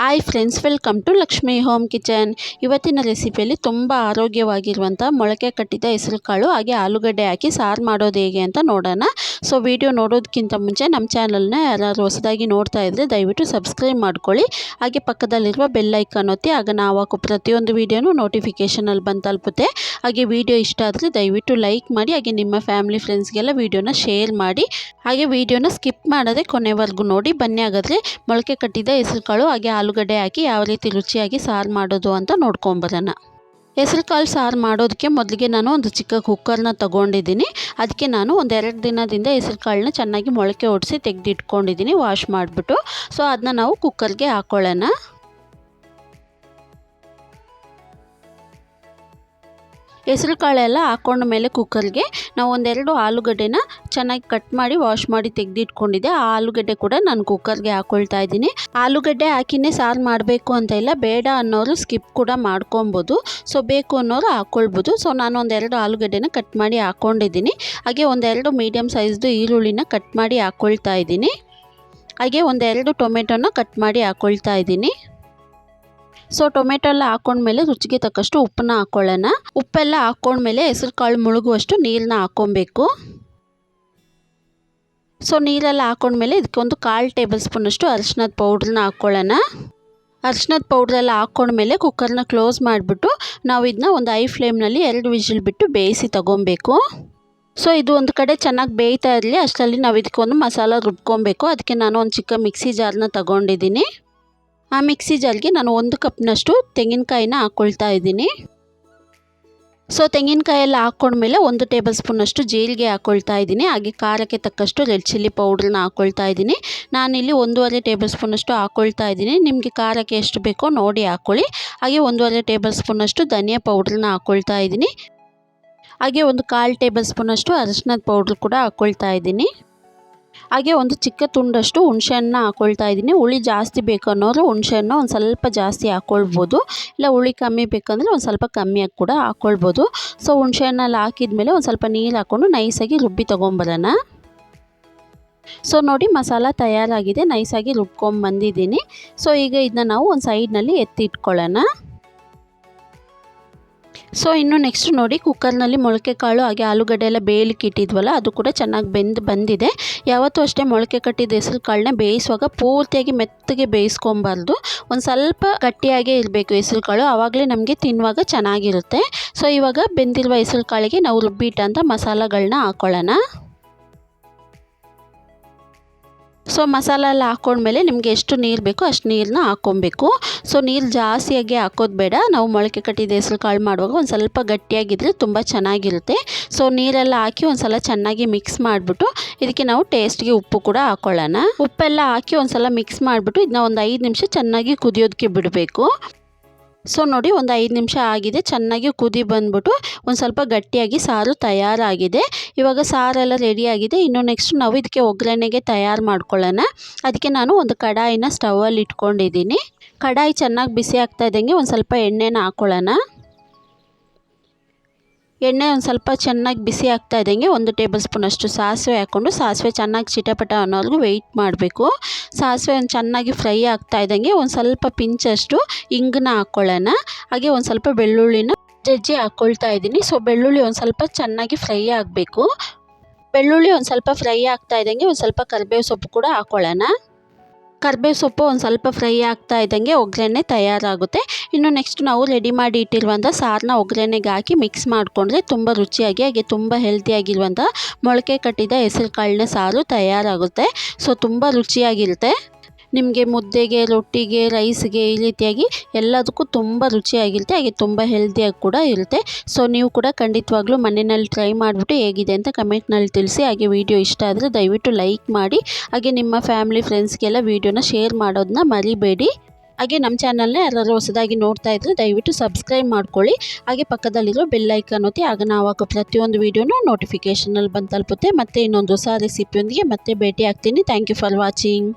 Hi friends welcome to Lakshmi home kitchen ಇವತ್ತಿನ ರೆಸಿಪಿಯಲ್ಲಿ ತುಂಬ ಆರೋಗ್ಯವಾಗಿರುವಂಥ ಮೊಳಕೆ ಕಟ್ಟಿದ ಹೆಸರುಕಾಳು, ಹಾಗೆ ಆಲೂಗಡ್ಡೆ ಹಾಕಿ ಸಾರು ಮಾಡೋದು ಹೇಗೆ ಅಂತ ನೋಡೋಣ. ಸೊ ವಿಡಿಯೋ ನೋಡೋದಕ್ಕಿಂತ ಮುಂಚೆ ನಮ್ಮ ಚಾನಲ್ನ ಯಾರಾದರೂ ಹೊಸದಾಗಿ ನೋಡ್ತಾ ಇದ್ದರೆ ದಯವಿಟ್ಟು ಸಬ್ಸ್ಕ್ರೈಬ್ ಮಾಡ್ಕೊಳ್ಳಿ. ಹಾಗೆ ಪಕ್ಕದಲ್ಲಿರುವ ಬೆಲ್ಲೈಕನ್ ಒತ್ತಿ, ಆಗ ನಾವು ಹಾಕೋ ಪ್ರತಿಯೊಂದು ವೀಡಿಯೋನೂ ನೋಟಿಫಿಕೇಷನಲ್ಲಿ ಬಂದು ತಲುಪುತ್ತೆ. ಹಾಗೆ ವಿಡಿಯೋ ಇಷ್ಟ ಆದರೆ ದಯವಿಟ್ಟು ಲೈಕ್ ಮಾಡಿ, ಹಾಗೆ ನಿಮ್ಮ ಫ್ಯಾಮಿಲಿ ಫ್ರೆಂಡ್ಸ್ಗೆಲ್ಲ ವೀಡಿಯೋನ ಶೇರ್ ಮಾಡಿ. ಹಾಗೆ ವಿಡಿಯೋನ ಸ್ಕಿಪ್ ಮಾಡದೆ ಕೊನೆವರೆಗೂ ನೋಡಿ, ಬನ್ನಿ ಹಾಗಾದರೆ ಮೊಳಕೆ ಕಟ್ಟಿದ ಹೆಸರುಕಾಳು ಹಾಗೆ ಆಲೂಗಡ್ಡೆ ಹಾಕಿ ಯಾವ ರೀತಿ ರುಚಿಯಾಗಿ ಸಾರು ಮಾಡೋದು ಅಂತ ನೋಡ್ಕೊಂಬರೋಣ ಹೆಸರುಕಾಳು ಸಾರು ಮಾಡೋದಕ್ಕೆ ಮೊದಲಿಗೆ ನಾನು ಒಂದು ಚಿಕ್ಕ ಕುಕ್ಕರ್ನ ತೊಗೊಂಡಿದ್ದೀನಿ. ಅದಕ್ಕೆ ನಾನು ಒಂದೆರಡು ದಿನದಿಂದ ಹೆಸರುಕಾಳನ್ನ ಚೆನ್ನಾಗಿ ಮೊಳಕೆ ಒಡಿಸಿ ತೆಗೆದಿಟ್ಕೊಂಡಿದ್ದೀನಿ, ವಾಶ್ ಮಾಡಿಬಿಟ್ಟು. ಸೊ, ಅದನ್ನ ನಾವು ಕುಕ್ಕರ್ಗೆ ಹಾಕ್ಕೊಳ್ಳೋಣ ಹೆಸರು ಕಾಳೆಲ್ಲ ಹಾಕೊಂಡ ಮೇಲೆ ಕುಕ್ಕರ್ಗೆ ನಾವು ಒಂದೆರಡು ಆಲೂಗಡ್ಡೆನ ಚೆನ್ನಾಗಿ ಕಟ್ ಮಾಡಿ ವಾಶ್ ಮಾಡಿ ತೆಗೆದಿಟ್ಕೊಂಡಿದ್ದೆ. ಆ ಆಲೂಗಡ್ಡೆ ಕೂಡ ನಾನು ಕುಕ್ಕರ್ಗೆ ಹಾಕ್ಕೊಳ್ತಾ ಇದ್ದೀನಿ. ಆಲೂಗಡ್ಡೆ ಹಾಕಿನೇ ಸಾರು ಮಾಡಬೇಕು ಅಂತ ಇಲ್ಲ, ಬೇಡ ಅನ್ನೋರು ಸ್ಕಿಪ್ ಕೂಡ ಮಾಡ್ಕೊಬೋದು. ಸೊ ಬೇಕು ಅನ್ನೋರು ಹಾಕ್ಕೊಳ್ಬೋದು ಸೊ ನಾನು ಒಂದೆರಡು ಆಲೂಗಡ್ಡೆನ ಕಟ್ ಮಾಡಿ ಹಾಕ್ಕೊಂಡಿದ್ದೀನಿ ಹಾಗೆ ಒಂದೆರಡು ಮೀಡಿಯಮ್ ಸೈಜ್ದು ಈರುಳ್ಳಿನ ಕಟ್ ಮಾಡಿ ಹಾಕ್ಕೊಳ್ತಾ ಇದ್ದೀನಿ. ಹಾಗೆ ಒಂದೆರಡು ಟೊಮೆಟೊನ ಕಟ್ ಮಾಡಿ ಹಾಕ್ಕೊಳ್ತಾ ಇದ್ದೀನಿ. ಸೊ ಟೊಮೆಟೊ ಎಲ್ಲ ಹಾಕೊಂಡ್ಮೇಲೆ ರುಚಿಗೆ ತಕ್ಕಷ್ಟು ಉಪ್ಪನ್ನ ಹಾಕೊಳ್ಳೋಣ. ಉಪ್ಪೆಲ್ಲ ಹಾಕೊಂಡ್ಮೇಲೆ ಹೆಸರು ಕಾಳು ಮುಳುಗುವಷ್ಟು ನೀರನ್ನ ಹಾಕ್ಕೊಬೇಕು ಸೊ ನೀರೆಲ್ಲ ಹಾಕೊಂಡ್ಮೇಲೆ ಇದಕ್ಕೊಂದು ಕಾಲು ಟೇಬಲ್ ಸ್ಪೂನಷ್ಟು ಅರಿಶಿನದ ಪೌಡ್ರನ್ನ ಹಾಕ್ಕೊಳ್ಳೋಣ ಅರಿಶಿನದ ಪೌಡ್ರೆಲ್ಲ ಹಾಕ್ಕೊಂಡ್ಮೇಲೆ ಕುಕ್ಕರ್ನ ಕ್ಲೋಸ್ ಮಾಡಿಬಿಟ್ಟು ನಾವು ಇದನ್ನ ಒಂದು ಐ ಫ್ಲೇಮ್ನಲ್ಲಿ ಎರಡು ವಿಜಿಲ್ ಬಿಟ್ಟು ಬೇಯಿಸಿ ತಗೊಬೇಕು. ಸೊ ಇದು ಒಂದು ಕಡೆ ಚೆನ್ನಾಗಿ ಬೇಯ್ತಾ ಇರಲಿ, ಅಷ್ಟರಲ್ಲಿ ನಾವು ಇದಕ್ಕೊಂದು ಮಸಾಲ ರುಬ್ಕೊಬೇಕು. ಅದಕ್ಕೆ ನಾನು ಒಂದು ಚಿಕ್ಕ ಮಿಕ್ಸಿ ಜಾರನ್ನ ತಗೊಂಡಿದ್ದೀನಿ. ಆ ಮಿಕ್ಸಿ ಜಾರ್ಗೆ ನಾನು ಒಂದು ಕಪ್ನಷ್ಟು ತೆಂಗಿನಕಾಯಿನ ಹಾಕ್ಕೊಳ್ತಾ ಇದ್ದೀನಿ. ಸೊ ತೆಂಗಿನಕಾಯಿ ಎಲ್ಲ ಹಾಕ್ಕೊಂಡ್ಮೇಲೆ ಒಂದು ಟೇಬಲ್ ಸ್ಪೂನಷ್ಟು ಜೀರಿಗೆ ಹಾಕ್ಕೊಳ್ತಾ ಇದ್ದೀನಿ. ಹಾಗೆ ಖಾರಕ್ಕೆ ತಕ್ಕಷ್ಟು ರೆಡ್ ಚಿಲ್ಲಿ ಪೌಡ್ರನ್ನ ಹಾಕ್ಕೊಳ್ತಾ ಇದ್ದೀನಿ. ನಾನಿಲ್ಲಿ ಒಂದೂವರೆ ಟೇಬಲ್ ಸ್ಪೂನಷ್ಟು ಹಾಕ್ಕೊಳ್ತಾ ಇದ್ದೀನಿ. ನಿಮಗೆ ಖಾರಕ್ಕೆ ಎಷ್ಟು ಬೇಕೋ ನೋಡಿ ಹಾಕ್ಕೊಳ್ಳಿ ಹಾಗೆ ಒಂದೂವರೆ ಟೇಬಲ್ ಸ್ಪೂನಷ್ಟು ಧನಿಯಾ ಪೌಡ್ರನ್ನ ಹಾಕ್ಕೊಳ್ತಾ ಇದ್ದೀನಿ. ಹಾಗೆ ಒಂದು ಕಾಲು ಟೇಬಲ್ ಸ್ಪೂನಷ್ಟು ಅರಿಶಿನದ ಪೌಡ್ರ್ ಕೂಡ ಹಾಕ್ಕೊಳ್ತಾ ಇದ್ದೀನಿ. ಹಾಗೆ ಒಂದು ಚಿಕ್ಕ ತುಂಡಷ್ಟು ಹುಣಸೆಹಣ್ಣ ಹಾಕ್ಕೊಳ್ತಾ ಇದ್ದೀನಿ. ಹುಳಿ ಜಾಸ್ತಿ ಬೇಕು ಅನ್ನೋರು ಹುಣಸೆಹಣ್ಣು ಒಂದು ಸ್ವಲ್ಪ ಜಾಸ್ತಿ ಹಾಕ್ಕೊಳ್ಬೋದು ಇಲ್ಲ ಹುಳಿ ಕಮ್ಮಿ ಬೇಕಂದರೆ ಒಂದು ಸ್ವಲ್ಪ ಕಮ್ಮಿಯಾಗಿ ಕೂಡ ಹಾಕ್ಕೊಳ್ಬೋದು ಸೊ ಹುಣಸೆಹಣ್ಣಲ್ಲಿ ಹಾಕಿದ್ಮೇಲೆ ಒಂದು ಸ್ವಲ್ಪ ನೀರು ಹಾಕ್ಕೊಂಡು ನೈಸಾಗಿ ರುಬ್ಬಿ ತೊಗೊಂಬರೋಣ. ಸೊ ನೋಡಿ ಮಸಾಲ ತಯಾರಾಗಿದೆ. ನೈಸಾಗಿ ರುಬ್ಕೊಂಬಂದಿದ್ದೀನಿ ಸೊ ಈಗ ಇದನ್ನ ನಾವು ಒಂದು ಸೈಡ್ನಲ್ಲಿ ಎತ್ತಿ ಇಟ್ಕೊಳ್ಳೋಣ. ಸೊ ಇನ್ನು ನೆಕ್ಸ್ಟ್ ನೋಡಿ ಕುಕ್ಕರ್ನಲ್ಲಿ ಮೊಳಕೆ ಕಾಳು, ಹಾಗೆ ಆಲೂಗಡ್ಡೆ ಎಲ್ಲ ಬೇಯಲಿಕ್ಕೆ ಇಟ್ಟಿದ್ವಲ್ಲ, ಅದು ಕೂಡ ಚೆನ್ನಾಗಿ ಬೆಂದು ಬಂದಿದೆ. ಯಾವತ್ತೂ ಅಷ್ಟೇ ಮೊಳಕೆ ಕಟ್ಟಿದ ಹೆಸರು ಕಾಳನ್ನ ಬೇಯಿಸುವಾಗ ಪೂರ್ತಿಯಾಗಿ ಮೆತ್ತಗೆ ಬೇಯಿಸ್ಕೊಬಾರ್ದು. ಒಂದು ಸ್ವಲ್ಪ ಗಟ್ಟಿಯಾಗೇ ಇರಬೇಕು ಹೆಸರು ಕಾಳು ಆವಾಗಲೇ ನಮಗೆ ತಿನ್ನುವಾಗ ಚೆನ್ನಾಗಿರುತ್ತೆ. ಸೊ ಇವಾಗ ಬೆಂದಿರುವ ಹೆಸರು ಕಾಳಿಗೆ ನಾವು ರುಬ್ಬಿಟ್ಟಂಥ ಮಸಾಲಗಳನ್ನ ಹಾಕ್ಕೊಳ್ಳೋಣ ಸೊ ಮಸಾಲ ಎಲ್ಲ ಹಾಕೊಂಡ್ಮೇಲೆ ನಿಮಗೆ ಎಷ್ಟು ನೀರು ಬೇಕೋ ಅಷ್ಟು ನೀರನ್ನ ಹಾಕ್ಕೊಬೇಕು. ಸೊ ನೀರು ಜಾಸ್ತಿಯಾಗಿ ಹಾಕೋದು ಬೇಡ. ನಾವು ಮೊಳಕೆ ಕಟ್ಟಿದ ಹೆಸರು ಕಾಳು ಮಾಡುವಾಗ ಒಂದು ಸ್ವಲ್ಪ ಗಟ್ಟಿಯಾಗಿದ್ದರೆ ತುಂಬ ಚೆನ್ನಾಗಿರುತ್ತೆ. ಸೊ ನೀರೆಲ್ಲ ಹಾಕಿ ಒಂದು ಸಲ ಚೆನ್ನಾಗಿ ಮಿಕ್ಸ್ ಮಾಡಿಬಿಟ್ಟು ಇದಕ್ಕೆ ನಾವು ಟೇಸ್ಟ್ಗೆ ಉಪ್ಪು ಕೂಡ ಹಾಕ್ಕೊಳ್ಳೋಣ ಉಪ್ಪೆಲ್ಲ ಹಾಕಿ ಒಂದು ಸಲ ಮಿಕ್ಸ್ ಮಾಡಿಬಿಟ್ಟು ಇದನ್ನ ಒಂದು ಐದು ನಿಮಿಷ ಚೆನ್ನಾಗಿ ಕುದಿಯೋದಕ್ಕೆ ಬಿಡಬೇಕು. ಸೊ ನೋಡಿ ಒಂದು ಐದು ನಿಮಿಷ ಆಗಿದೆ, ಚೆನ್ನಾಗಿ ಕುದಿ ಬಂದ್ಬಿಟ್ಟು ಒಂದು ಸ್ವಲ್ಪ ಗಟ್ಟಿಯಾಗಿ ಸಾರು ತಯಾರಾಗಿದೆ. ಇವಾಗ ಸಾರೆಲ್ಲ ರೆಡಿಯಾಗಿದೆ ಇನ್ನು ನೆಕ್ಸ್ಟ್ ನಾವು ಇದಕ್ಕೆ ಒಗ್ಗರಣೆಗೆ ತಯಾರು ಮಾಡ್ಕೊಳ್ಳೋಣ. ಅದಕ್ಕೆ ನಾನು ಒಂದು ಕಡಾಯಿನ ಸ್ಟವಲ್ಲಿ ಇಟ್ಕೊಂಡಿದ್ದೀನಿ. ಕಡಾಯಿ ಚೆನ್ನಾಗಿ ಬಿಸಿ ಆಗ್ತಾ ಇದ್ದಂಗೆ ಒಂದು ಸ್ವಲ್ಪ ಎಣ್ಣೆನ ಹಾಕ್ಕೊಳ್ಳೋಣ ಎಣ್ಣೆ ಒಂದು ಸ್ವಲ್ಪ ಚೆನ್ನಾಗಿ ಬಿಸಿ ಆಗ್ತಾ ಇದ್ದಂಗೆ ಒಂದು ಟೇಬಲ್ ಸ್ಪೂನಷ್ಟು ಸಾಸಿವೆ ಹಾಕ್ಕೊಂಡು, ಸಾಸಿವೆ ಚೆನ್ನಾಗಿ ಚಿಟಪಟ ಅನ್ನೋವರೆಗೂ ವೆಯ್ಟ್ ಮಾಡಬೇಕು. ಸಾಸಿವೆ ಒಂದು ಚೆನ್ನಾಗಿ ಫ್ರೈ ಆಗ್ತಾ ಇದ್ದಂಗೆ ಒಂದು ಸ್ವಲ್ಪ ಪಿಂಚಷ್ಟು ಇಂಗನ್ನ ಹಾಕ್ಕೊಳ್ಳೋಣ ಹಾಗೆ ಒಂದು ಸ್ವಲ್ಪ ಬೆಳ್ಳುಳ್ಳಿನ ಜಜ್ಜಿ ಹಾಕ್ಕೊಳ್ತಾ ಇದ್ದೀನಿ. ಸೊ ಬೆಳ್ಳುಳ್ಳಿ ಒಂದು ಸ್ವಲ್ಪ ಚೆನ್ನಾಗಿ ಫ್ರೈ ಆಗಬೇಕು. ಬೆಳ್ಳುಳ್ಳಿ ಒಂದು ಸ್ವಲ್ಪ ಫ್ರೈ ಆಗ್ತಾ ಇದ್ದಂಗೆ ಒಂದು ಸ್ವಲ್ಪ ಕರಿಬೇವು ಸೊಪ್ಪು ಕೂಡ ಹಾಕ್ಕೊಳ್ಳೋಣ ಕರ್ಬೇವು ಸೊಪ್ಪು ಒಂದು ಸ್ವಲ್ಪ ಫ್ರೈ ಆಗ್ತಾ ಇದ್ದಂಗೆ ಒಗ್ಗರಣೆ ತಯಾರಾಗುತ್ತೆ. ಇನ್ನು ನೆಕ್ಸ್ಟ್ ನಾವು ರೆಡಿ ಮಾಡಿ ಇಟ್ಟಿರುವಂಥ ಸಾರನ್ನ ಒಗ್ಗರಣೆಗೆ ಹಾಕಿ ಮಿಕ್ಸ್ ಮಾಡಿಕೊಂಡ್ರೆ ತುಂಬ ರುಚಿಯಾಗಿ, ಹಾಗೆ ತುಂಬ ಹೆಲ್ತಿಯಾಗಿರುವಂಥ ಮೊಳಕೆ ಕಟ್ಟಿದ ಹೆಸರು ಕಾಳಿನ ಸಾರು ತಯಾರಾಗುತ್ತೆ. ಸೊ ತುಂಬ ರುಚಿಯಾಗಿರುತ್ತೆ. ನಿಮಗೆ ಮುದ್ದೆಗೆ, ರೊಟ್ಟಿಗೆ, ರೈಸ್ಗೆ ಈ ರೀತಿಯಾಗಿ ಎಲ್ಲದಕ್ಕೂ ತುಂಬ ರುಚಿಯಾಗಿರುತ್ತೆ. ಹಾಗೆ ತುಂಬ ಹೆಲ್ದಿಯಾಗಿ ಕೂಡ ಇರುತ್ತೆ. ಸೊ ನೀವು ಕೂಡ ಖಂಡಿತವಾಗ್ಲೂ ಮನೆಯಲ್ಲಿ ಟ್ರೈ ಮಾಡಿಬಿಟ್ಟು ಹೇಗಿದೆ ಅಂತ ಕಮೆಂಟ್ನಲ್ಲಿ ತಿಳಿಸಿ. ಹಾಗೆ ವಿಡಿಯೋ ಇಷ್ಟ ಆದರೆ ದಯವಿಟ್ಟು ಲೈಕ್ ಮಾಡಿ. ಹಾಗೆ ನಿಮ್ಮ ಫ್ಯಾಮಿಲಿ ಫ್ರೆಂಡ್ಸ್ಗೆಲ್ಲ ವೀಡಿಯೋನ ಶೇರ್ ಮಾಡೋದನ್ನ ಮರಿಬೇಡಿ. ಹಾಗೆ ನಮ್ಮ ಚಾನಲ್ನ ಯಾರಾದರೂ ಹೊಸದಾಗಿ ನೋಡ್ತಾ ಇದ್ದರೆ ದಯವಿಟ್ಟು ಸಬ್ಸ್ಕ್ರೈಬ್ ಮಾಡ್ಕೊಳ್ಳಿ. ಹಾಗೆ ಪಕ್ಕದಲ್ಲಿರೋ ಬೆಲ್ ಐಕನ್ ಒತ್ತಿ ಆಗ ನಾವು ಹಾಕೋ ಪ್ರತಿಯೊಂದು ವೀಡಿಯೋನೂ ನೋಟಿಫಿಕೇಷನಲ್ಲಿ ಬಂದು ತಲುಪುತ್ತೆ. ಮತ್ತು ಇನ್ನೊಂದು ಹೊಸ ರೆಸಿಪಿಯೊಂದಿಗೆ ಮತ್ತೆ ಭೇಟಿ ಆಗ್ತೀನಿ. Thank you for watching